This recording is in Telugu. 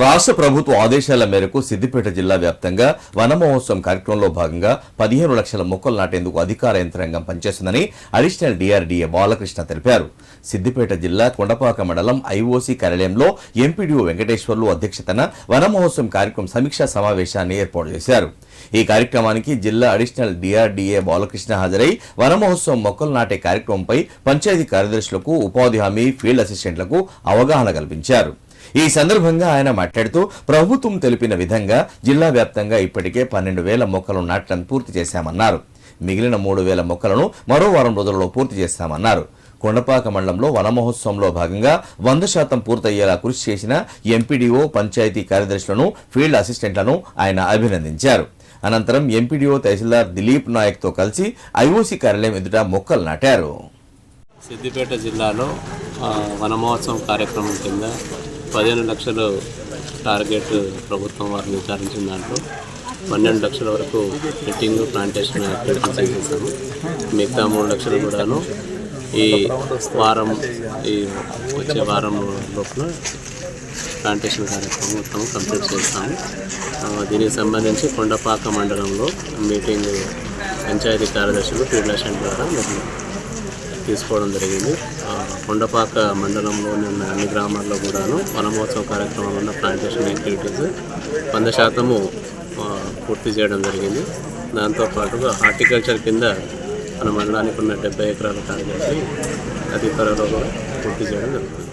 రాష్ట్ర ప్రభుత్వ ఆదేశాల మేరకు సిద్దిపేట జిల్లా వ్యాప్తంగా వన మహోత్సవం కార్యక్రమంలో భాగంగా పదిహేను లక్షల మొక్కలు నాటేందుకు అధికార యంత్రాంగం పనిచేస్తుందని అడిషనల్ డిఆర్డీఏ బాలకృష్ణ తెలిపారు. సిద్దిపేట జిల్లా కొండపాక మండలం ఐఓసీ కార్యాలయంలో ఎంపీడీఓ వెంకటేశ్వర్లు అధ్యక్షతన వన మహోత్సవం కార్యక్రమం సమీక్షా సమావేశాన్ని ఏర్పాటు చేశారు. ఈ కార్యక్రమానికి జిల్లా అడిషనల్ డిఆర్డీఏ బాలకృష్ణ హాజరై వన మహోత్సవం మొక్కలు నాటే కార్యక్రమంపై పంచాయతీ కార్యదర్శులకు ఉపాధి హామీ ఫీల్డ్ అసిస్టెంట్లకు అవగాహన కల్పించారు. ఈ సందర్భంగా ఆయన మాట్లాడుతూ ప్రభుత్వం తెలిపిన విధంగా జిల్లా వ్యాప్తంగా ఇప్పటికే పన్నెండు వేల మొక్కలను నాటడం పూర్తి చేశామన్నారు. మిగిలిన మూడు వేల మొక్కలను మరో వారం రోజుల్లో పూర్తి చేస్తామన్నారు. కొండపాక మండలంలో వన మహోత్సవంలో భాగంగా వంద శాతం పూర్తయ్యేలా కృషి చేసిన ఎంపీడీఓ పంచాయతీ కార్యదర్శులను ఫీల్డ్ అసిస్టెంట్లను ఆయన అభినందించారు. అనంతరం ఎంపీడీఓ తహసీల్దార్ దిలీప్ నాయక్తో కలిసి ఐఓసీ కార్యాలయం ఎదుట మొక్కలు నాటారు. సిద్దిపేట జిల్లాలో వన మహోత్సవం కార్యక్రమం కింద పదిహేను లక్షలు టార్గెట్ ప్రభుత్వం వారు నిర్ధారించిన దాంట్లో పన్నెండు లక్షల వరకు ఫిట్టింగ్ ప్లాంటేషన్ యాక్టివిటీస్ చేసేసాము మిగతా మూడు లక్షలు కూడాను ఈ వారం ఈ వచ్చే వారం లోపల ప్లాంటేషన్ కార్యక్రమం మొత్తం కంప్లీట్ చేస్తాము. దీనికి సంబంధించి కొండపాక మండలంలో మీటింగ్ పంచాయతీ కార్యదర్శులు ఫీల్డ్ ద్వారా నిర్ణయం తీసుకోవడం జరిగింది. కొండపాక మండలంలోని ఉన్న అన్ని గ్రామాల్లో కూడాను వనమహోత్సవ కార్యక్రమంలో ఉన్న ప్లాంటేషన్ యాక్టివిటీస్ వంద శాతము పూర్తి చేయడం జరిగింది. దాంతోపాటుగా హార్టికల్చర్ కింద మన మండలానికి ఉన్న డెబ్బై ఎకరాల కార్యక్రమం అతి త్వరలో కూడా పూర్తి చేయడం జరుగుతుంది.